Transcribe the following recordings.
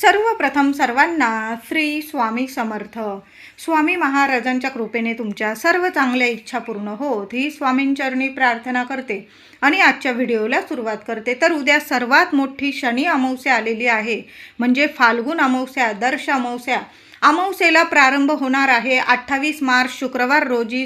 सर्वप्रथम सर्वांना श्री स्वामी समर्थ. स्वामी महाराजांच्या कृपेने तुमच्या सर्व चांगल्या इच्छा पूर्ण होत. ही स्वामींचरणी प्रार्थना करते आणि आजच्या व्हिडिओला सुरुवात करते. तर उद्या सर्वात मोठी शनी अमावस्या आलेली आहे. म्हणजे फाल्गुन अमावस्या दर्श अमावस्या. अमावस्येला प्रारंभ होणार आहे अठ्ठावीस मार्च शुक्रवार रोजी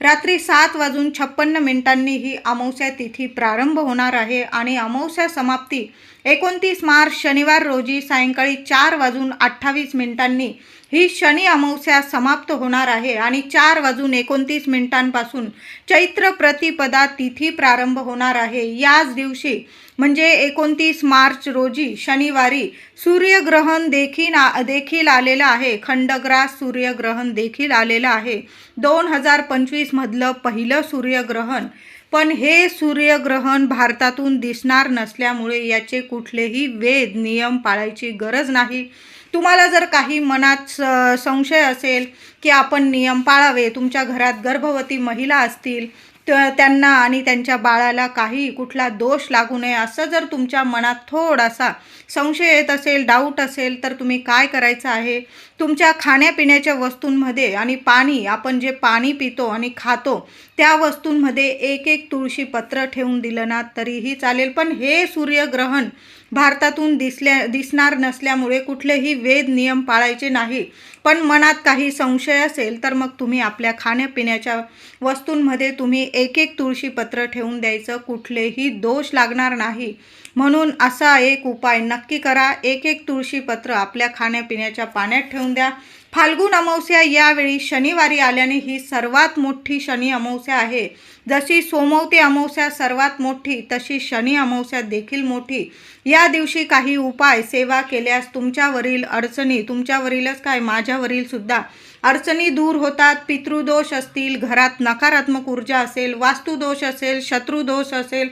रात्री सात वाजून छप्पन्न मिनिटांनी ही अमावस्या तिथी प्रारंभ होणार आहे आणि अमावस्या समाप्ती एकोणतीस मार्च शनिवार रोजी सायंकाळी चार वाजून अठ्ठावीस मिनिटांनी ही शनी अमावस्या समाप्त होणार आहे आणि चार वाजून एकोणतीस मिनिटांपासून चैत्र प्रतिपदा तिथी प्रारंभ होणार आहे. याच दिवशी म्हणजे एकोणतीस मार्च रोजी शनिवारी सूर्यग्रहण देखील आ- देखील आलेलं आहे. खंडग्रास सूर्यग्रहण देखील आलेलं आहे. दोन हजार पंचवीसमधलं पहिलं सूर्यग्रहण. पण हे सूर्यग्रहण भारतातून दिसणार नसल्यामुळे याचे कुठलेही वेद नियम पाळायची गरज नाही. तुम्हाला जर काही मनात स- संशय असेल की आपण नियम पाळावे तुमच्या घरात गर्भवती महिला असतील तर त्यांना आणि त्यांच्या बाळाला काही कुठला दोष लागू नये असं जर तुमच्या मनात थोडासा संशय येत असेल डाऊट असेल तर तुम्ही काय करायचं आहे? तुमच्या खाण्यापिण्याच्या वस्तूंमध्ये आणि पाणी आपण जे पाणी पितो आणि खातो त्या वस्तूंमध्ये एक एक तुळशी पत्र ठेवून दिलं ना तरीही चालेल. पण हे सूर्यग्रहण भारतातून दिसल्या दिसणार नसल्यामुळे कुठलेही वेद नियम पाळायचे नाही. पण मनात काही संशय असेल तर मग तुम्ही आपल्या खाण्यापिण्याच्या वस्तूंमध्ये तुम्ही एक एक तुळशीपत्र ठेवून द्यायचं. कुठलेही दोष लागणार नाही. म्हणून असा एक उपाय नक्की करा. एक एक तुळशीपत्र आपल्या खाण्यापिण्याच्या पाण्यात ठेवून द्या. फाल्गुन अमावस्या यावेळी शनिवारी आल्याने ही सर्वात मोठी शनी अमावस्या आहे. जशी सोमवती अमावस्या सर्वात मोठी तशी शनी अमावस्या देखील मोठी. या दिवशी काही उपाय सेवा केल्यास तुमच्यावरील अडचणी तुमच्यावरीलच काय माझ्यावरील सुद्धा अडचणी दूर होतात. पितृदोष असतील घरात नकारात्मक ऊर्जा असेल वास्तुदोष असेल शत्रुदोष असेल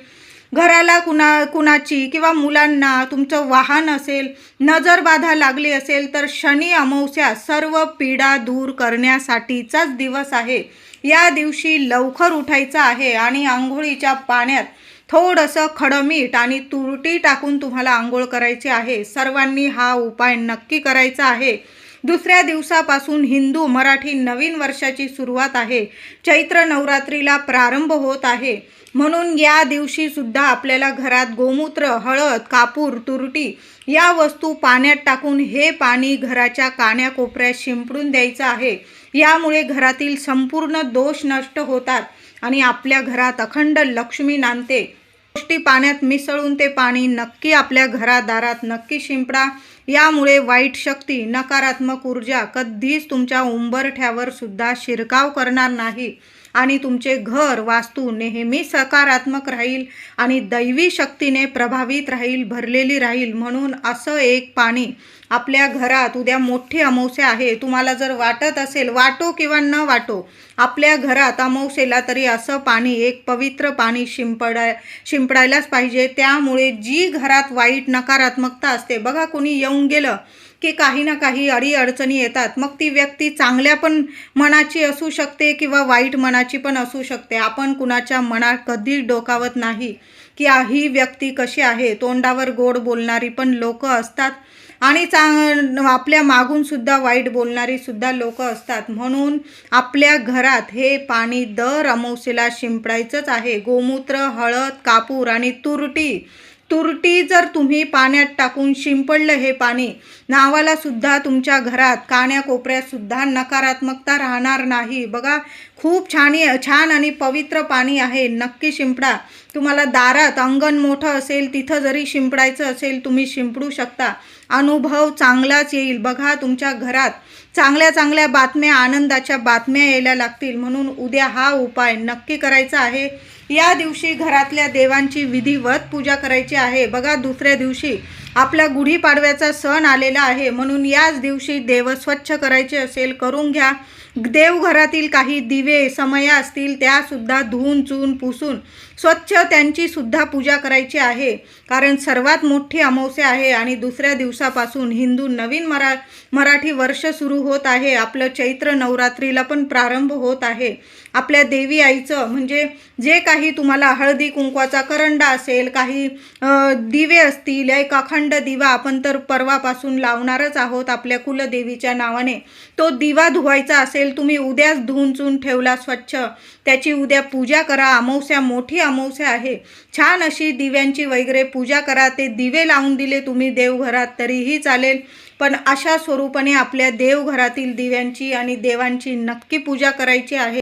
घराला कुणा कुणाची किंवा मुलांना तुमचं वाहन असेल नजर बाधा लागली असेल तर शनी अमावस्या सर्व पीडा दूर करण्यासाठीचाच दिवस आहे. या दिवशी लवकर उठायचं आहे आणि आंघोळीच्या पाण्यात थोडंसं खडमीठ आणि तुरटी टाकून तुम्हाला आंघोळ करायची आहे. सर्वांनी हा उपाय नक्की करायचा आहे. दुसऱ्या दिवसापासून हिंदू मराठी नवीन वर्षाची सुरुवात आहे. चैत्र नवरात्रीला प्रारंभ होत आहे. म्हणून या दिवशी सुद्धा आपल्याला घरात गोमूत्र हळद कापूर तुरटी या वस्तू पाण्यात टाकून हे पाणी घराच्या कान्याकोपऱ्यात शिंपडून द्यायचं आहे. यामुळे घरातील संपूर्ण दोष नष्ट होतात आणि आपल्या घरात अखंड लक्ष्मी नांदते. गोष्टी पाण्यात मिसळून ते पाणी नक्की आपल्या घरादारात नक्की शिंपडा. यामुळे वाईट शक्ती नकारात्मक ऊर्जा कधीच तुमच्या उंबरठ्यावर सुद्धा शिरकाव करणार नाही. आणि तुमचे घर वास्तू नेहमी सकारात्मक राहील आणि दैवी शक्तीने प्रभावित राहील भरलेली राहील. म्हणून असं एक पाणी आपल्या घरात उद्या मोठी अमावस्या आहे. तुम्हाला जर वाटत असेल वाटो किंवा न वाटो आपल्या घरात अमावस्येला तरी असं पाणी एक पवित्र पाणी शिंपडाय शिंपडायलाच पाहिजे. त्यामुळे जी घरात वाईट नकारात्मकता असते बघा कोणी येऊन गेलं की काही ना काही अडी अडचणी येतात. मग ती व्यक्ती चांगल्या पण मनाची असू शकते किंवा वाईट मनाची पण असू शकते. आपण कुणाच्या मनात कधीच डोकावत नाही की ही व्यक्ती कशी आहे. तोंडावर गोड बोलणारी पण लोक असतात आणि चांग आपल्या मागूनसुद्धा वाईट बोलणारीसुद्धा लोक असतात. म्हणून आपल्या घरात हे पाणी दर अमावस्येला शिंपडायचंच आहे. गोमूत्र हळद कापूर आणि तुरटी तुरटी जर तुम्ही पाण्यात टाकून शिंपडलं हे पाणी नावाला सुद्धा तुमच्या घरात कान्याकोपऱ्यात सुद्धा नकारात्मकता राहणार नाही. बघा खूप छान छान आणि पवित्र पाणी आहे. नक्की शिंपडा. तुम्हाला दारात अंगण मोठं असेल तिथं जरी शिंपडायचं असेल तुम्ही शिंपडू शकता. अनुभव चांगलाच येईल. बघा तुमच्या घरात. चांगल्या चांगल्या बातम्या आनंदाच्या बातम्या यायला लागतील. म्हणून उद्या हा उपाय नक्की करायचा आहे. या दिवशी घरातल्या देवांची विधिवत पूजा करायची आहे. बघा दुसऱ्या दिवशी आपला गुढीपाडव्याचा सण आलेला आहे. म्हणून याच दिवशी देव स्वच्छ करायचे असेल करून घ्या. देवघरातील काही दिवे समया असतील त्यासुद्धा धुवून चून पुसून. स्वच्छ त्यांची सुद्धा पूजा करायची आहे. कारण सर्वात मोठी अमावस्या आहे आणि दुसऱ्या दिवसापासून हिंदू नवीन मरा मराठी वर्ष सुरू होत आहे. आपलं चैत्र नवरात्रीला पण प्रारंभ होत आहे. आपल्या देवी आईचं म्हणजे जे काही तुम्हाला हळदी कुंकवाचा करंडा असेल काही दिवे असतील एक अखंड दिवा आपण तर परवापासून लावणारच आहोत आपल्या कुलदेवीच्या नावाने. तो दिवा धुवायचा असेल तुम्ही उद्याच धुवून चून ठेवला स्वच्छ. त्याची उद्या पूजा करा अमावस्या मोठी अमावस्या आहे. छान अशी दिव्यांची वगैरे पूजा करा ते दिवे लावून दिले तुम्ही देवघरात तरीही चालेल. पण अशा स्वरूपाने आपल्या देवघरातील दिव्यांची आणि देवांची नक्की पूजा करायची आहे.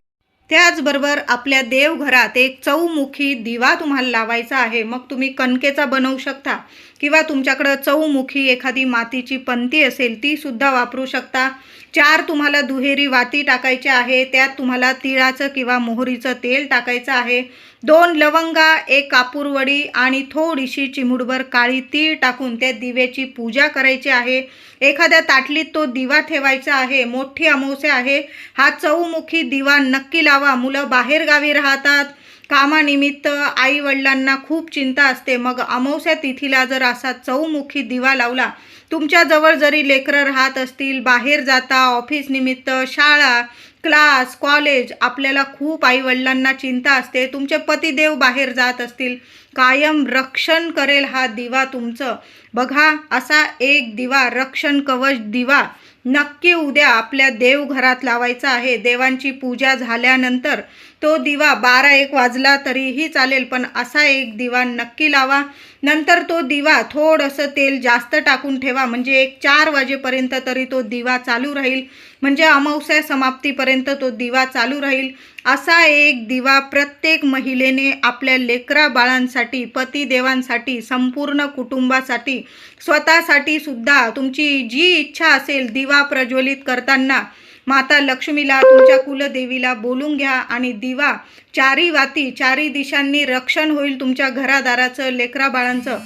त्याचबरोबर आपल्या देवघरात एक चौमुखी दिवा तुम्हाला लावायचा आहे. मग तुम्ही कणकेचा बनवू शकता किंवा तुमच्याकडं चौमुखी एखादी मातीची पंती असेल ती सुद्धा वापरू शकता. चार तुम्हाला दुहेरी वाती टाकायच्या आहे. त्यात तुम्हाला तिळाचं किंवा मोहरीचं तेल टाकायचं आहे. दोन लवंगा एक कापूरवडी आणि थोडीशी चिमुडभर काळी तीळ टाकून त्या दिव्याची पूजा करायची आहे. एखाद्या ताटलीत तो दिवा ठेवायचा आहे. मोठी अमावस्या आहे. हा चौमुखी दिवा नक्की लावा. मुलं बाहेरगावी राहतात. कामानिमित्त आई वडिलांना खूप चिंता असते. मग अमावस्या तिथीला जर असा चौमुखी दिवा लावला तुमच्याजवळ जरी लेकरं राहत असतील बाहेर जाता ऑफिस निमित्त शाळा क्लास कॉलेज आपल्याला खूप आईवडिलांना चिंता असते. तुमचे पतिदेव बाहेर जात असतील. कायम रक्षण करेल हा दिवा तुमचं. बघा असा एक दिवा रक्षण कवच दिवा नक्की उद्या आपल्या देवघरात लावायचा आहे. देवांची पूजा झाल्यानंतर तो दिवा बारा एक वाजला तरीही चालेल पण असा एक दिवा नक्की लावा. नंतर तो दिवा थोडंसं तेल जास्त टाकून ठेवा. म्हणजे एक चार वाजेपर्यंत तरी तो दिवा चालू राहील. म्हणजे अमावस्या समाप्तीपर्यंत तो दिवा चालू राहील. असा एक दिवा प्रत्येक महिलेने आपल्या लेकरा बाळांसाठी पतिदेवांसाठी संपूर्ण कुटुंबासाठी स्वतःसाठी सुद्धा तुमची जी इच्छा असेल दिवा प्रज्वलित करताना माता लक्ष्मीला तुमच्या कुलदेवीला बोलून घ्या आणि दिवा चारी वाती चारी दिशांनी रक्षण होईल तुमच्या घरादाराचं लेकरा बाळांचं.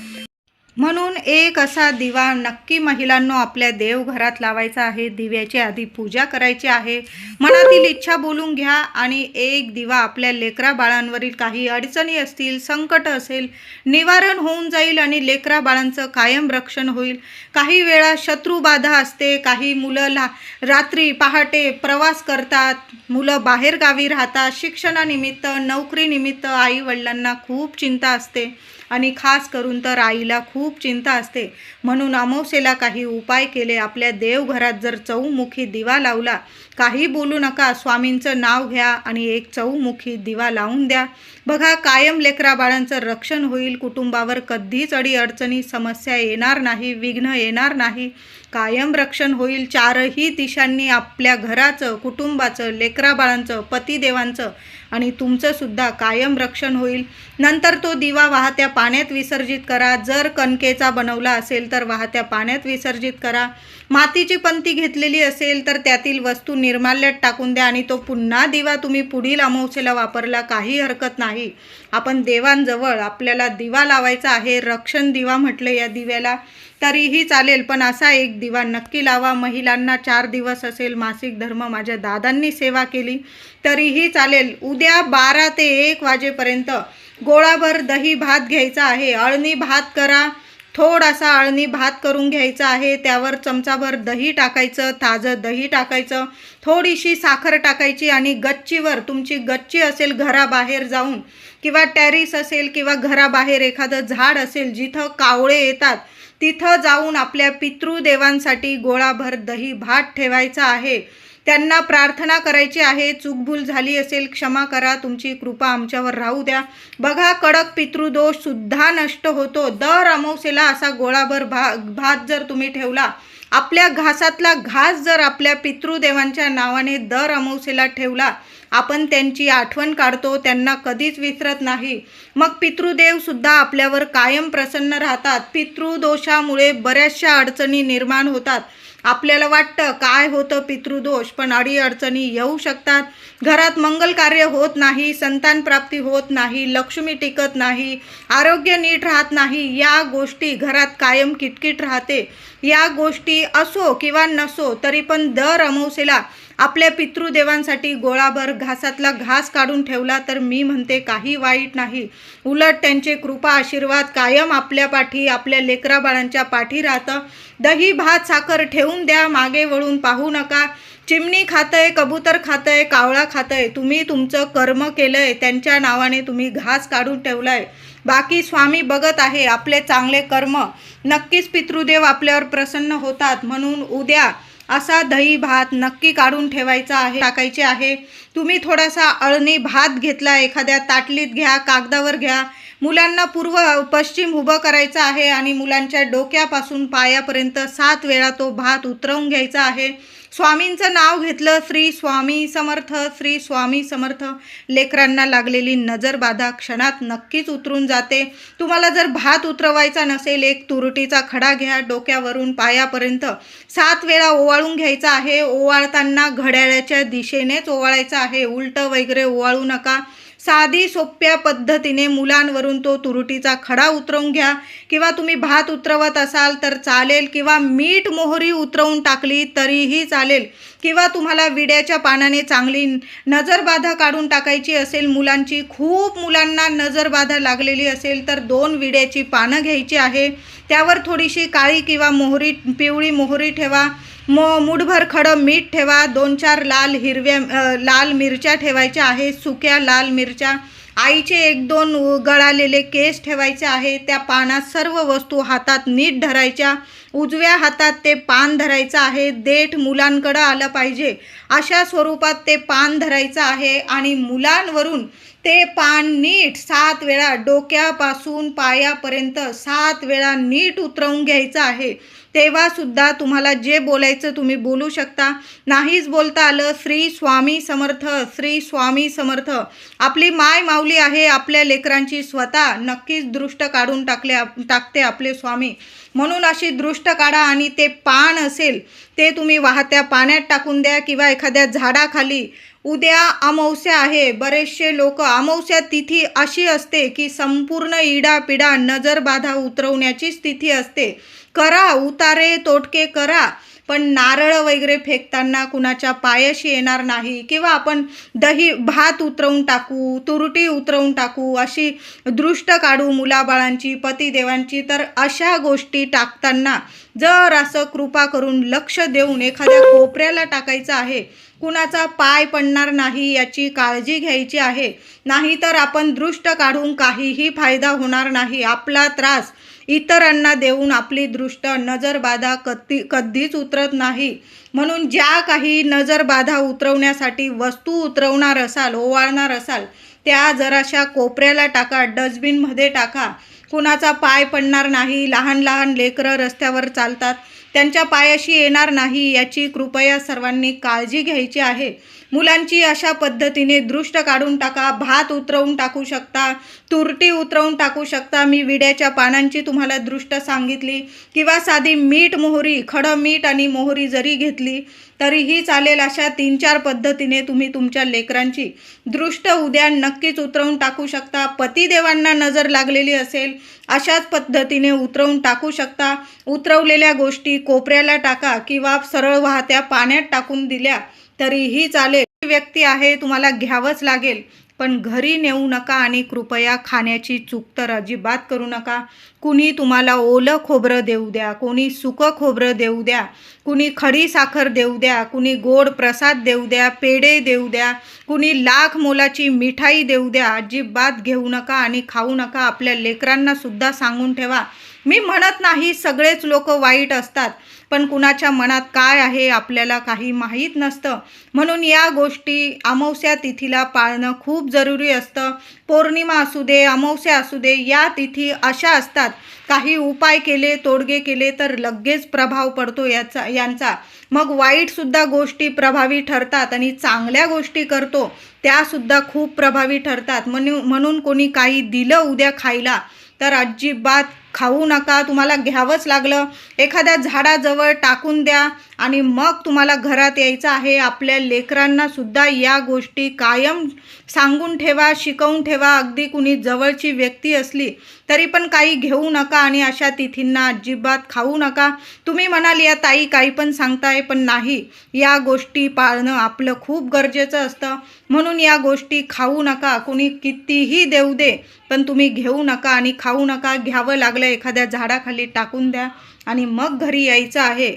म्हणून एक असा दिवा नक्की महिलांनो आपल्या देवघरात लावायचा आहे. दिव्याची आधी पूजा करायची आहे. मनातील इच्छा बोलून घ्या आणि एक दिवा आपल्या लेकरा बाळांवरील काही अडचणी असतील संकट असेल निवारण होऊन जाईल आणि लेकरा बाळांचं कायम रक्षण होईल. काही वेळा शत्रुबाधा असते काही मुलं ला रात्री पहाटे प्रवास करतात मुलं बाहेरगावी राहतात शिक्षणानिमित्त नोकरीनिमित्त आई वडिलांना खूप चिंता असते. आणि खास करून तर आईला खूप खूप चिंता असते. म्हणून अमावस्येला काही उपाय केले. आपल्या देवघरात जर चौमुखी दिवा लावला काही बोलू नका. स्वामींचं नाव घ्या आणि एक चौमुखी दिवा लावून द्या. बघा कायम लेकरा बाळांचं रक्षण होईल. कुटुंबावर कधीच अडीअडचणी समस्या येणार नाही विघ्न येणार नाही. कायम रक्षण होईल. चारही दिशांनी आपल्या घराचं कुटुंबाचं लेकरा बाळांचं पतिदेवांचं आणि तुमचंसुद्धा कायम रक्षण होईल. नंतर तो दिवा वाहत्या पाण्यात विसर्जित करा. जर कणकेचा बनवला असेल तर वाहत्या पाण्यात विसर्जित करा. मातीची पंती घेतलेली असेल तर त्यातील वस्तू निर्माल्यात टाकून द्या आणि तो पुन्हा दिवा तुम्ही पुढील अमावस्येला वापरला काही हरकत नाही. आपण देवांजवळ आपल्याला दिवा लावायचा आहे. रक्षण दिवा म्हटलं या दिव्याला. तरीही चालेल पण असा एक दिवा नक्की लावा. महिलांना चार दिवस असेल मासिक धर्म माझ्या दादांनी सेवा केली तरीही चालेल. उद्या बारा ते एक वाजेपर्यंत गोळाभर दही भात घ्यायचा आहे. अळणी भात करा. थोडासा अळणी भात करून घ्यायचा आहे. त्यावर चमचाभर दही टाकायचं ताजं दही टाकायचं थोडीशी साखर टाकायची आणि गच्चीवर तुमची गच्ची असेल घराबाहेर जाऊन किंवा टॅरिस असेल किंवा घराबाहेर एखादं झाड असेल जिथं कावळे येतात तिथं जाऊन आपल्या पितृदेवांसाठी गोळाभर दही भात ठेवायचा आहे. त्यांना प्रार्थना करायची आहे. चूकभूल झाली असेल क्षमा करा. तुमची कृपा आमच्यावर राहू द्या. बघा कडक पितृदोष सुद्धा नष्ट होतो. दर अमावसेला असा गोळाभर भा भात जर तुम्ही ठेवला आपल्या घासातला घास जर आपल्या पितृदेवांच्या नावाने दर अमावसेला ठेवला आपण त्यांची आठवण काढतो त्यांना कधीच विसरत नाही. मग पितृदेवसुद्धा आपल्यावर कायम प्रसन्न राहतात. पितृदोषामुळे बऱ्याचशा अडचणी निर्माण होतात. आपल्याला वाटतं काय होतं पितृदोष? पण अडी अडचणी येऊ शकतात. घरात मंगल कार्य होत नाही संतान प्राप्ती होत नाही लक्ष्मी टिकत नाही आरोग्य नीट राहत नाही या गोष्टी घरात कायम किटकिट राहते. या गोष्टी असो किंवा नसो तरी पण दर अमावसेला आपल्या पितृदेवांसाठी गोळाभर घासातला घास काढून ठेवला तर मी म्हणते काही वाईट नाही. उलट त्यांचे कृपा आशीर्वाद कायम आपल्या पाठी आपल्या लेकराबाळांच्या पाठी राहतं. दही भात साखर ठेवून द्या मागे वळून पाहू नका. चिमणी खातंय कबूतर खातंय कावळा खातंय. तुम्ही तुमचं कर्म केलंय त्यांच्या नावाने तुम्ही घास काढून ठेवलाय. बाकी स्वामी बघत आहे आपले चांगले कर्म. नक्कीच पितृदेव आपल्यावर प्रसन्न होतात. म्हणून उद्या असा दही भात नक्की काढून ठेवायचा आहे टाकायचे आहे. तुम्ही थोडासा अळणी भात घेतला एखाद्या ताटलीत घ्या कागदावर घ्या. मुलांना पूर्व पश्चिम उभं करायचं आहे आणि मुलांच्या डोक्यापासून पायापर्यंत सात वेळा तो भात उतरवून घ्यायचा आहे. स्वामींचं नाव घेतलं श्री स्वामी समर्थ श्री स्वामी समर्थ. लेकरांना लागलेली नजरबाधा क्षणात नक्कीच उतरून जाते. तुम्हाला जर भात उतरवायचा नसेल एक तुरटीचा खडा घ्या डोक्यावरून पायापर्यंत सात वेळा ओवाळून घ्यायचा आहे. ओवाळताना घड्याळाच्या दिशेनेच ओवाळायचं आहे. उलटं वगैरे ओवाळू नका. साधी सोप्या पद्धतीने मुलांवरून तो तुरुटीचा खडा उतरवून घ्या. किंवा तुम्ही भात उतरवत असाल तर चालेल. किंवा मीठ मोहरी उतरवून टाकली तरीही चालेल. किंवा तुम्हाला विड्याच्या पानाने चांगली नजरबाधा काढून टाकायची असेल मुलांची खूप मुलांना नजरबाधा लागलेली असेल तर दोन विड्याची पानं घ्यायची आहे. त्यावर थोडीशी काळी किंवा मोहरी पिवळी मोहरी ठेवा. मो मुठभर खडं मीठ ठेवा. दोन चार लाल हिरव्या लाल मिरच्या ठेवायच्या आहेत. सुक्या लाल मिरच्या. आईचे एक दोन गळालेले केस ठेवायचे आहे. त्या पानात सर्व वस्तू हातात नीट धरायच्या. उजव्या हातात ते पान धरायचं आहे. देठ मुलांकडं आलं पाहिजे. अशा स्वरूपात ते पान धरायचं आहे आणि मुलांवरून ते पान नीट सात वेळा डोक्यापासून पायापर्यंत सात वेळा नीट उतरवून घ्यायचं आहे. तेव्हासुद्धा तुम्हाला जे बोलायचं तुम्ही बोलू शकता. नाहीच बोलता आलं श्री स्वामी समर्थ श्री स्वामी समर्थ. आपली माय माऊली आहे आपल्या लेकरांची स्वतः नक्कीच दृष्ट काढून टाकले टाकते आपले स्वामी. म्हणून अशी दृष्ट काढा आणि ते पान असेल ते तुम्ही वाहत्या पाण्यात टाकून द्या किंवा एखाद्या झाडाखाली. उद्या अमावस्या आहे बरेचसे लोक अमावस्या तिथी अशी असते की संपूर्ण इडापिडा नजरबाधा उतरवण्याचीच तिथी असते. करा उतारे तोटके करा पण नारळ वगैरे फेकताना कुणाच्या पायाशी येणार नाही किंवा आपण दही भात उतरवून टाकू तुरटी उतरवून टाकू अशी दृष्ट काढू मुलाबाळांची पतिदेवांची तर अशा गोष्टी टाकताना जर असं कृपा करून लक्ष देऊन एखाद्या कोपऱ्याला टाकायचं आहे कुणाचा पाय पडणार नाही याची काळजी घ्यायची आहे. नाहीतर आपण दृष्ट काढून काहीही फायदा होणार नाही. आपला त्रास इतरांना देऊन आपली दृष्ट नजरबाधा कधी कधीच उतरत नाही. म्हणून ज्या काही नजरबाधा उतरवण्यासाठी वस्तू उतरवणार असाल ओवाळणार असाल त्या जराशा कोपऱ्याला टाका डस्टबिनमध्ये टाका. कुणाचा पाय पडणार नाही लहान लहान लेकरं रस्त्यावर चालतात. त्यांच्या पायाशी येणार नाही याची कृपया सर्वांनी काळजी घ्यायची आहे. मुलांची अशा पद्धतीने दृष्ट काढून टाका भात उतरवून टाकू शकता तुरटी उतरवून टाकू शकता. मी विड्याच्या पानांची तुम्हाला दृष्ट सांगितली किंवा साधी मीठ मोहरी खडं मीठ आणि मोहरी जरी घेतली तरीही चालेल अशा तीन चार पद्धतीने तुम्ही तुमच्या लेकरांची दृष्ट उद्या नक्कीच उतरवून टाकू शकता. पतिदेवांना नजर लागलेली असेल अशाच पद्धतीने उतरवून टाकू शकता. उतरवलेल्या गोष्टी कोपऱ्याला टाका किंवा सरळ वाहत्या पाण्यात टाकून दिल्या तरीही चालेल. व्यक्ती आहे तुम्हाला घ्यावंच लागेल. पण घरी नेऊ नका आणि कृपया खाण्याची चूक तर अजिबात करू नका. कुणी तुम्हाला ओलं खोबरं देऊ द्या कोणी सुकं खोबरं देऊ द्या कुणी खडी साखर देऊ द्या कुणी गोड प्रसाद देऊ द्या पेढे देऊ द्या कुणी लाख मोलाची मिठाई देऊ द्या अजिबात घेऊ नका आणि खाऊ नका. आपल्या लेकरांना सुद्धा सांगून ठेवा. मी म्हणत नाही सगळेच लोक वाईट असतात. पण कुणाच्या मनात काय आहे आपल्याला काही माहीत नसतं. म्हणून या गोष्टी अमावस्या तिथीला पाळणं खूप जरुरी असतं. पौर्णिमा असू दे अमावस्या असू दे या तिथी अशा असतात. काही उपाय केले तोडगे केले तर लगेच प्रभाव पडतो याचा यांचा. मग वाईटसुद्धा गोष्टी प्रभावी ठरतात आणि चांगल्या गोष्टी करतो त्यासुद्धा खूप प्रभावी ठरतात. म्हणून म्हणून कोणी काही दिलं उद्या खायला तर अजिबात खाऊ नका तुम्हाला घ्यावंच लागलं. एखाद्या झाडाजवळ टाकून द्या आणि मग तुम्हाला घरात यायचं आहे. आपल्या लेकरांना सुद्धा या गोष्टी कायम सांगून ठेवा शिकवून ठेवा. अगदी कुणी जवळची व्यक्ती असली तरी पण काही घेऊ नका आणि अशा तिथींना अजिबात खाऊ नका. तुम्ही म्हणाल या ताई काही पण सांगताय पण नाही. या गोष्टी पाळणं आपलं खूप गरजेचं असतं. म्हणून या गोष्टी खाऊ नका. कुणी कितीही देऊ दे पण तुम्ही घेऊ नका आणि खाऊ नका. घ्यावं लागलं एखाद्या झाडाखाली टाकून द्या आणि मग घरी यायचं आहे.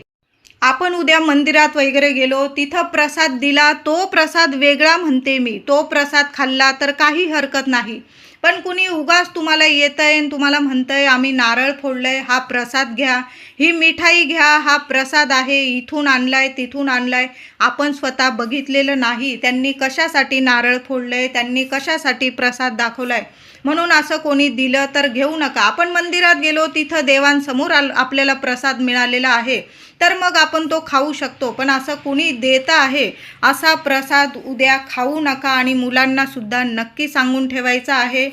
आपण उद्या मंदिरात वगैरे गेलो तिथं प्रसाद दिला तो प्रसाद वेगळा म्हणते मी. तो प्रसाद खाल्ला तर काही हरकत नाही. पण कुणी उगाच तुम्हाला येत आहे आणि तुम्हाला म्हणतंय आम्ही नारळ फोडलंय हा प्रसाद घ्या. ही मिठाई घ्या हा प्रसाद आहे इथून आणलाय तिथून आणलाय. आपण स्वतः बघितलेलं नाही. त्यांनी कशासाठी नारळ फोडलंय त्यांनी कशासाठी प्रसाद दाखवलाय? म्हणून असं कोणी दिलं तर घेऊ नका. आपण मंदिरात गेलो तिथं देवांसमोर आल आपल्याला प्रसाद मिळालेला आहे. तर मग आपण तो खाऊ शकतो. पण असं कुणी देत आहे असा प्रसाद उद्या खाऊ नका आणि मुलांनासुद्धा नक्की सांगून ठेवायचं आहे.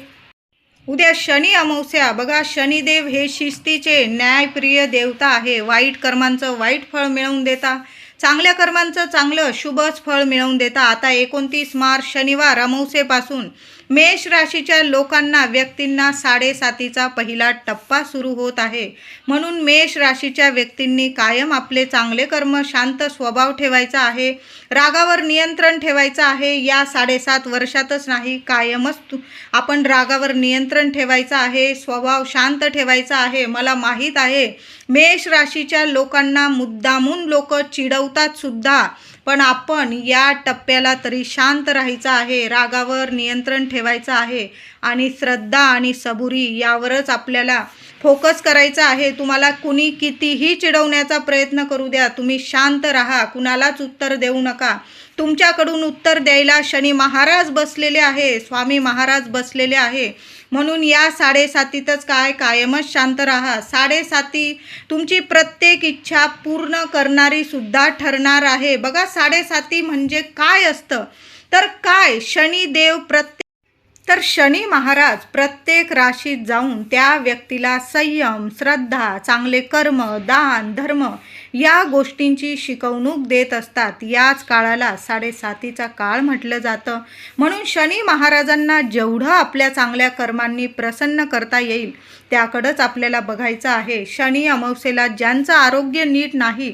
उद्या शनी अमावस्या. बघा शनिदेव हे शिस्तीचे न्यायप्रिय देवता आहे. वाईट कर्मांचं वाईट फळ मिळवून देता. चांगल्या कर्मांचं चांगलं शुभच फळ मिळवून देता. आता एकोणतीस मार्च शनिवार अमावस्येपासून मेष राशीच्या लोकांना व्यक्तींना साडेसातीचा पहिला टप्पा सुरू होत आहे. म्हणून मेष राशीच्या व्यक्तींनी कायम आपले चांगले कर्म शांत स्वभाव ठेवायचा आहे. रागावर नियंत्रण ठेवायचं आहे. या साडेसात वर्षातच नाही कायमच आपण रागावर नियंत्रण ठेवायचं आहे. स्वभाव शांत ठेवायचा आहे. मला माहीत आहे. मेष राशीच्या लोकांना मुद्दामून लोक चिडवतात सुद्धा. पण आपण या टप्प्याला तरी शांत राहायचं आहे रागावर नियंत्रण ठेवायचं आहे आणि श्रद्धा आणि सबुरी यावरच आपल्याला फोकस करायचा आहे. तुम्हाला कुणी कितीही चिडवण्याचा प्रयत्न करू द्या तुम्ही शांत राहा कुणालाच उत्तर देऊ नका. तुमच्याकडून उत्तर द्यायला शनी महाराज बसलेले आहे स्वामी महाराज बसलेले आहे. म्हणून या साडेसातीतच काय कायमच शांत राहा. साडेसाती तुमची प्रत्येक इच्छा पूर्ण करणारी सुद्धा ठरणार आहे. बघा साडेसाती म्हणजे काय असतं? तर काय? शनिदेव प्रत्येक तर शनी महाराज प्रत्येक राशीत जाऊन त्या व्यक्तीला संयम श्रद्धा चांगले कर्म दान धर्म या गोष्टींची शिकवणूक देत असतात. याच काळाला साडेसातीचा काळ म्हटलं जातं. म्हणून शनी महाराजांना जेवढं आपल्या चांगल्या कर्मांनी प्रसन्न करता येईल त्याकडंच आपल्याला बघायचं आहे. शनी अमावस्येला ज्यांचं आरोग्य नीट नाही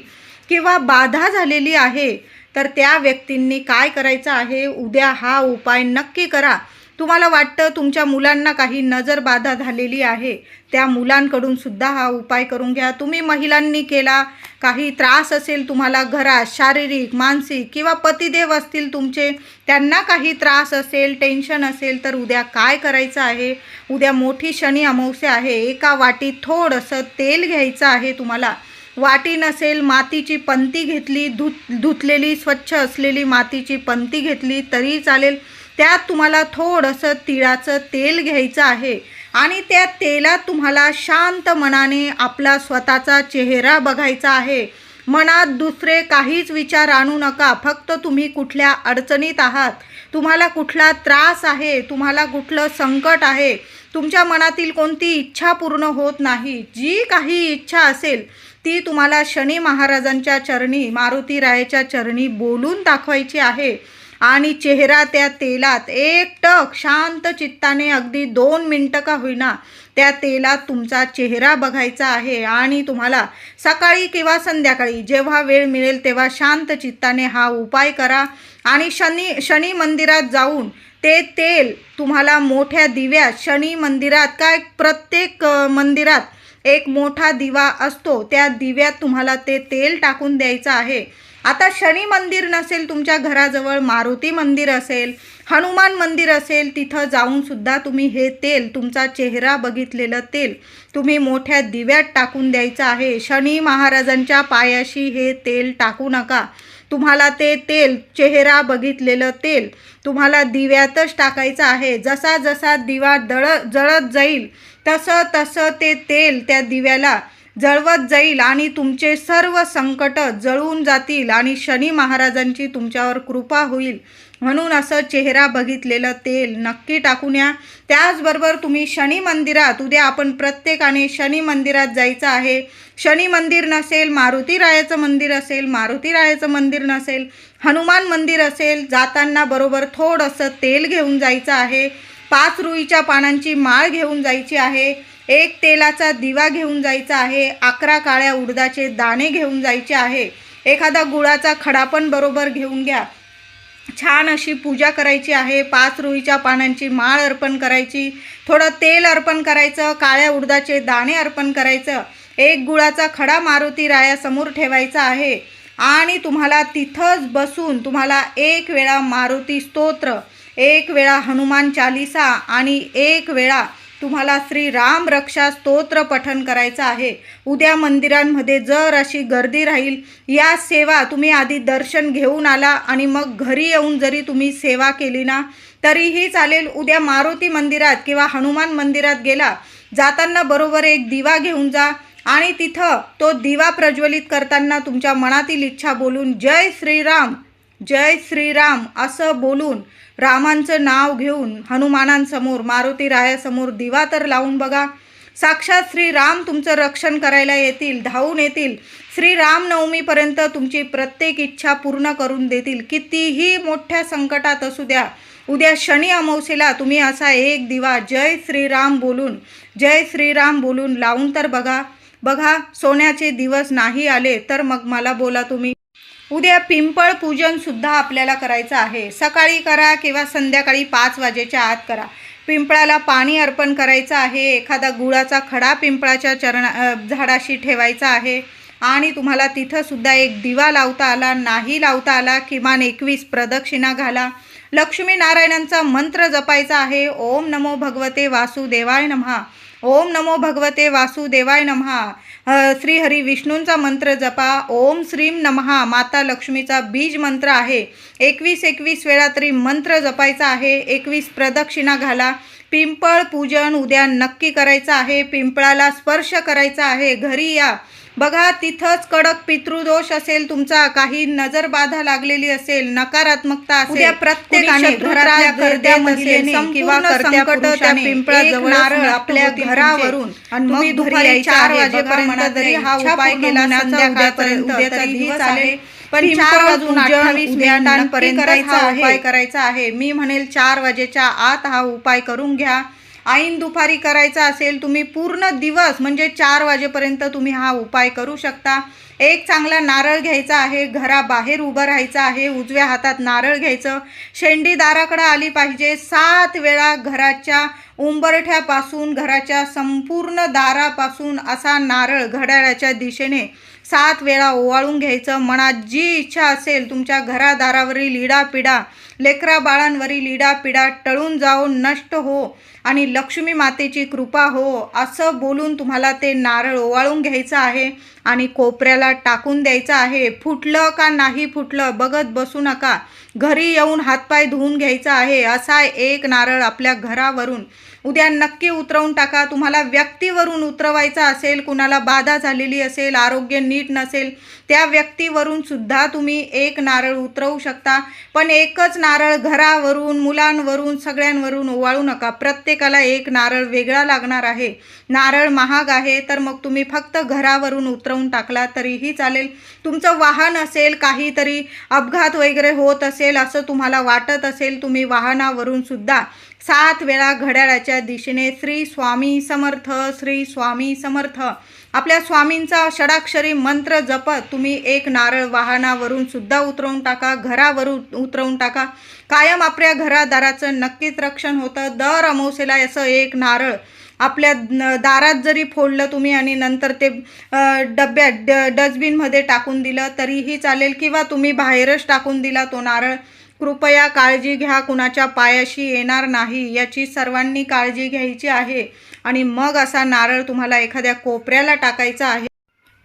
किंवा बाधा झालेली आहे तर त्या व्यक्तींनी काय करायचं आहे? उद्या हा उपाय नक्की करा. तुम्हाला वाटतं तुमच्या मुलांना काही नजर बाधा झालेली आहे? त्या मुलांकडून सुद्धा हा उपाय करून घ्या. तुम्ही महिलांनी केला काही त्रास असेल तुम्हाला घरात शारीरिक मानसिक किंवा पतिदेव असतील तुमचे त्यांना काही त्रास असेल टेन्शन असेल तर उद्या काय करायचं आहे? उद्या मोठी शनी अमावस्या आहे. एका वाटीत थोडंसं तेल घ्यायचं आहे तुम्हाला. वाटी नसेल मातीची पंती घेतली धुत धुतलेली स्वच्छ असलेली मातीची पंती घेतली तरी चालेल. त्यात तुम्हाला थोडंसं तिळाचं तेल घ्यायचं आहे. आणि त्या तेलात तुम्हाला शांत मनाने आपला स्वतःचा चेहरा बघायचा आहे. मनात दुसरे काहीच विचार आणू नका. फक्त तुम्ही कुठल्या अडचणीत आहात. तुम्हाला कुठला त्रास आहे तुम्हाला कुठलं संकट आहे तुमच्या मनातील कोणती इच्छा पूर्ण होत नाही. जी काही इच्छा असेल ती तुम्हाला शनी महाराजांच्या चरणी मारुती रायाच्या चरणी बोलून दाखवायची आहे. आणि चेहरा त्या तेलात एकटक शांत चित्ताने अगदी दोन मिनटं का होईना त्या तेलात तुमचा चेहरा बघायचा आहे आणि तुम्हाला सकाळी किंवा संध्याकाळी जेव्हा वेळ मिळेल तेव्हा शांत चित्ताने हा उपाय करा. आणि शनी शनी मंदिरात जाऊन ते तेल तुम्हाला मोठ्या दिव्यात शनी मंदिरात काय प्रत्येक मंदिरात एक मोठा दिवा असतो त्या दिव्यात तुम्हाला ते तेल टाकून द्यायचं आहे. आता शनी मंदिर नसेल तुमच्या घराजवळ मारुती मंदिर असेल हनुमान मंदिर असेल तिथं जाऊनसुद्धा तुम्ही हे तेल तुमचा चेहरा बघितलेलं तेल तुम्ही मोठ्या दिव्यात टाकून द्यायचं आहे. शनी महाराजांच्या पायाशी हे तेल टाकू नका. तुम्हाला ते तेल चेहरा बघितलेलं तेल तुम्हाला दिव्यातच टाकायचं आहे. जसा जसा दिवा दळ जळत जाईल तसं तसं ते तेल त्या दिव्याला जळवत जाईल आणि तुमचे सर्व संकट जळून जातील आणि शनी महाराजांची तुमच्यावर कृपा होईल. म्हणून असं चेहरा बघितलेलं तेल नक्की टाकून या. त्याचबरोबर तुम्ही शनी मंदिरात उद्या आपण प्रत्येकाने शनी मंदिरात जायचं आहे. शनी मंदिर नसेल मारुती रायाचं मंदिर असेल मारुती रायाचं मंदिर नसेल हनुमान मंदिर असेल जाताना बरोबर थोडंसं तेल घेऊन जायचं आहे. पाच रुईच्या पानांची माळ घेऊन जायची आहे. एक तेलाचा दिवा घेऊन जायचा आहे अकरा काळ्या उडदाचे दाणे घेऊन जायचे आहे. एखादा गुळाचा खडा पण बरोबर घेऊन घ्या. छान अशी पूजा करायची आहे पाच रुईच्या पानांची माळ अर्पण करायची थोडं तेल अर्पण करायचं काळ्या उडदाचे दाणे अर्पण करायचं एक गुळाचा खडा मारुती रायासमोर ठेवायचा आहे. आणि तुम्हाला तिथंच बसून तुम्हाला एक वेळा मारुती स्तोत्र एक वेळा हनुमान चालिसा आणि एक वेळा तुम्हाला श्री राम रक्षा स्तोत्र पठन करायचं आहे. उद्या मंदिरांमध्ये जर अशी गर्दी राहील या सेवा तुम्ही आधी दर्शन घेऊन आला आणि मग घरी येऊन जरी तुम्ही सेवा केली ना तरीही चालेल उद्या मारुती मंदिरात किंवा हनुमान मंदिरात गेला जाताना बरोबर एक दिवा घेऊन जा आणि तिथं तो दिवा प्रज्वलित करताना तुमच्या मनातील इच्छा बोलून जय श्रीराम जय श्रीराम असं बोलून रामांचं नाव घेऊन हनुमानांसमोर मारुती रायासमोर दिवा तर लावून बघा. साक्षात श्रीराम तुमचं रक्षण करायला येतील धावून येतील. श्रीरामनवमीपर्यंत तुमची प्रत्येक इच्छा पूर्ण करून देतील. कितीही मोठ्या संकटात असू द्या उद्या शनी अमावस्येला तुम्ही असा एक दिवा जय श्रीराम बोलून जय श्रीराम बोलून लावून तर बघा. बघा सोन्याचे दिवस नाही आले तर मग मला बोला तुम्ही. उद्या पिंपळ पूजनसुद्धा आपल्याला करायचं आहे. सकाळी करा किंवा संध्याकाळी पाच वाजेच्या आत करा. पिंपळाला पाणी अर्पण करायचं आहे. एखादा गुळाचा खडा पिंपळाच्या चरणा झाडाशी ठेवायचा आहे. आणि तुम्हाला तिथंसुद्धा एक दिवा लावता आला नाही लावता आला किमान एकवीस प्रदक्षिणा घाला. लक्ष्मीनारायणांचा मंत्र जपायचा आहे. ओम नमो भगवते वासुदेवाय नमहा. ओम नमो भगवते वासुदेवाय नमहा. अ, श्री हरी विष्णूंचा मंत्र जपा. ओम श्रीम नमहा. माता लक्ष्मीचा बीज मंत्र आहे. एकवीस एकवीस वेळा तरी मंत्र जपायचा आहे. एकवीस प्रदक्षिणा घाला. पिंपळ पूजन उद्या नक्की करायचं आहे पिंपळाला स्पर्श करायचा आहे घरी या बघा तिथंच कडक पितृदोष असेल तुमचा काही नजर बाधा लागलेली असेल नकारात्मकता असेल उद्या प्रत्येकाने नारळ आपल्या घरावरून तुमचे. आणि तुम्ही मग दुपारी चार. वाजेपर्यंत जरी हा उपाय केला संध्याकाळपर्यंत तरीही चालेल. पण चार वाजून अठ्ठावीस मिनिटांपर्यंत करायचं. उपाय करायचा आहे. मी म्हणेल चार वाजेच्या आत हा उपाय करून घ्या. ऐन दुपारी करायचा असेल तुम्ही पूर्ण दिवस म्हणजे चार वाजेपर्यंत तुम्ही हा उपाय करू शकता. एक चांगला नारळ घ्यायचा आहे घराबाहेर उभं राहायचं आहे उजव्या हातात नारळ घ्यायचं. शेंडी दाराकडे आली पाहिजे. सात वेळा घराच्या उंबरठ्यापासून घराच्या संपूर्ण दारापासून असा नारळ घड्याळाच्या दिशेने सात वेळा ओवाळून घ्यायचं. मनात जी इच्छा असेल तुमच्या घरादारावरील इडापिडा लेकरा बाळांवरील इडापिडा टळून जाऊन नष्ट हो आणि लक्ष्मी मातेची कृपा हो असं बोलून तुम्हाला ते नारळ ओवाळून घ्यायचं आहे आणि कोपऱ्याला टाकून द्यायचं आहे. फुटलं का नाही फुटलं बघत बसू नका. घरी येऊन हातपाय धुवून घ्यायचा आहे. असा एक नारळ आपल्या घरावरून उद्या नक्की उतरवून टाका. तुम्हाला व्यक्तीवरून उतरवायचा असेल कुणाला बाधा झालेली असेल आरोग्य नीट नसेल त्या व्यक्तीवरून सुद्धा तुम्ही एक नारळ उतरवू शकता. पण एकच नारळ घरावरून मुलांवरून सगळ्यांवरून ओवाळू नका. प्रत्येकाला एक नारळ वेगळा लागणार आहे. नारळ महाग आहे तर मग तुम्ही फक्त घरावरून उतरवून टाकला तरीही चालेल. तुमचं वाहन असेल काहीतरी अपघात वगैरे होत असेल असं तुम्हाला वाटत असेल तुम्ही वाहनावरून सुद्धा सात वेळा घड्याळाच्या दिशेने श्री स्वामी समर्थ श्री स्वामी समर्थ. आपल्या स्वामींचा षडाक्षरी मंत्र जपत तुम्ही एक नारळ वाहनावरून सुद्धा उतरवून टाका घरावरून उतरवून टाका. कायम आपल्या घरादाराचं नक्कीच रक्षण होतं. दर अमावसेला असं एक नारळ आपल्या दारात जरी फोडलं तुम्ही आणि नंतर ते डब्यात ड डस्टबिनमध्ये टाकून दिलं तरीही चालेल. किंवा तुम्ही बाहेरच टाकून दिला तो नारळ कृपया काळजी घ्या कुणाच्या पायाशी येणार नाही याची सर्वांनी काळजी घ्यायची आहे. आणि मग असा नारळ तुम्हाला एखाद्या कोपऱ्याला टाकायचा आहे.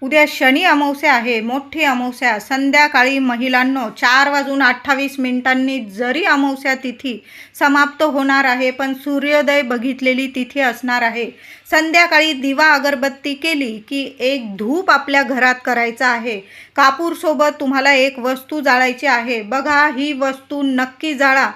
उद्या शनी अमावस्या आहे मोठी अमावस्या. संध्याकाळी महिलांनो चार वाजून अठ्ठावीस मिनिटांनी जरी अमावस्या तिथी समाप्त होणार आहे पण सूर्योदय बघितलेली तिथी असणार आहे. संध्याकाळी दिवा अगरबत्ती केली की एक धूप आपल्या घरात करायचा आहे. कापूरसोबत तुम्हाला एक वस्तू जाळायची आहे. बघा ही वस्तू नक्की जाळा.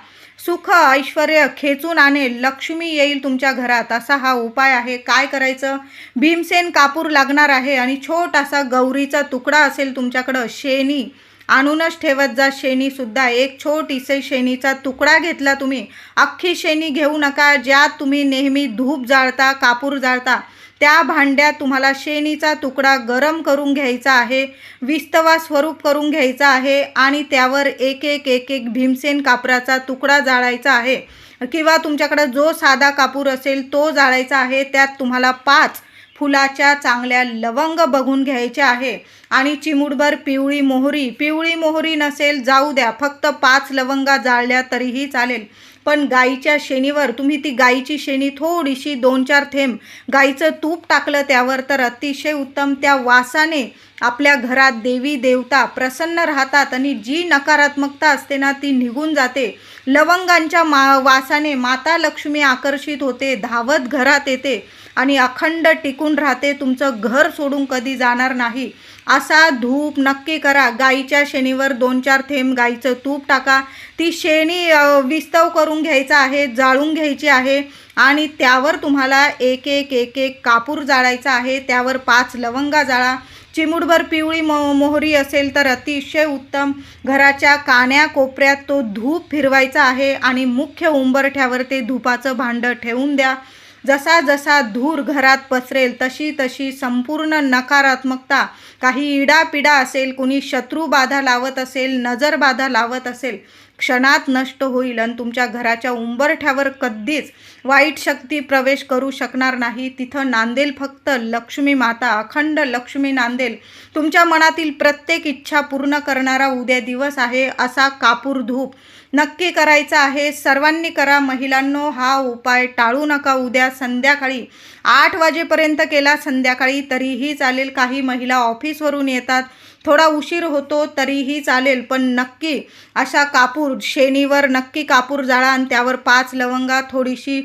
सुख ऐश्वर खेचून आणेल लक्ष्मी येईल तुमच्या घरात. असा हा उपाय आहे. काय करायचं? भीमसेन कापूर लागणार आहे आणि छोटासा गौरीचा तुकडा असेल तुमच्याकडं शेणी. आणूनच ठेवत जा शेणीसुद्धा एक छोटीसे शेणीचा तुकडा घेतला तुम्ही. अख्खी शेणी घेऊ नका. ज्यात तुम्ही नेहमी धूप जाळता कापूर जाळता त्या भांड्यात तुम्हाला शेणीचा तुकडा गरम करून घ्यायचा आहे विस्तवा स्वरूप करून घ्यायचा आहे आणि त्यावर एक एक एक एक भीमसेन कापराचा तुकडा जाळायचा आहे. किंवा तुमच्याकडं जो साधा कापूर असेल तो जाळायचा आहे त्यात तुम्हाला पाच फुलाच्या चांगल्या लवंग बघून घ्यायच्या आहे. आणि चिमूटभर पिवळी मोहरी पिवळी मोहरी नसेल जाऊ द्या. फक्त पाच लवंगा जाळल्या तरीही चालेल. पण गाईच्या शेणीवर तुम्ही ती गाईची शेणी थोडीशी दोन चार थेंब गाईचं तूप टाकलं त्यावर तर अतिशय उत्तम. त्या वासाने आपल्या घरात देवी देवता प्रसन्न राहतात आणि जी नकारात्मकता असते ना ती निघून जाते. लवंगांच्या मा वासाने माता लक्ष्मी आकर्षित होते धावत घरात येते. आणि अखंड टिकून राहते तुमचं घर सोडून कधी जाणार नाही. असा धूप नक्की करा. गाईच्या शेणीवर दोन चार थेंब गाईचं तूप टाका. ती शेणी विस्तव करून घ्यायचा आहे जाळून घ्यायची आहे आणि त्यावर तुम्हाला एक एक एक एक कापूर जाळायचा आहे. त्यावर पाच लवंगा जाळा. चिमूटभर पिवळी मो मोहरी असेल तर अतिशय उत्तम. घराच्या कान्या कोपऱ्यात तो धूप फिरवायचा आहे आणि मुख्य उंबरठ्यावर ते धुपाचं भांडं ठेवून द्या. जसा जसा धूर घरात पसरेल तशी तशी संपूर्ण नकारात्मकता. काही इडापिडा असेल कुणी शत्रुबाधा लावत असेल नजरबाधा लावत असेल क्षणात नष्ट होईल आणि तुमच्या घराच्या उंबरठ्यावर कधीच वाईट शक्ती प्रवेश करू शकणार नाही. तिथं नांदेल फक्त लक्ष्मी माता अखंड लक्ष्मी नांदेल. तुमच्या मनातील प्रत्येक इच्छा पूर्ण करणारा उद्या दिवस आहे असा कापूर धूप. नक्की करायचा आहे. सर्वांनी करा. महिलांनो हा उपाय टाळू नका. उद्या संध्याकाळी आठ वाजेपर्यंत केला संध्याकाळी तरीही चालेल. काही महिला ऑफिसवरून येतात. थोडा उशीर होतो तरीही चालेल. पण नक्की अशा कापूर शेणीवर नक्की कापूर जाळा आणि त्यावर पाच लवंगा थोडीशी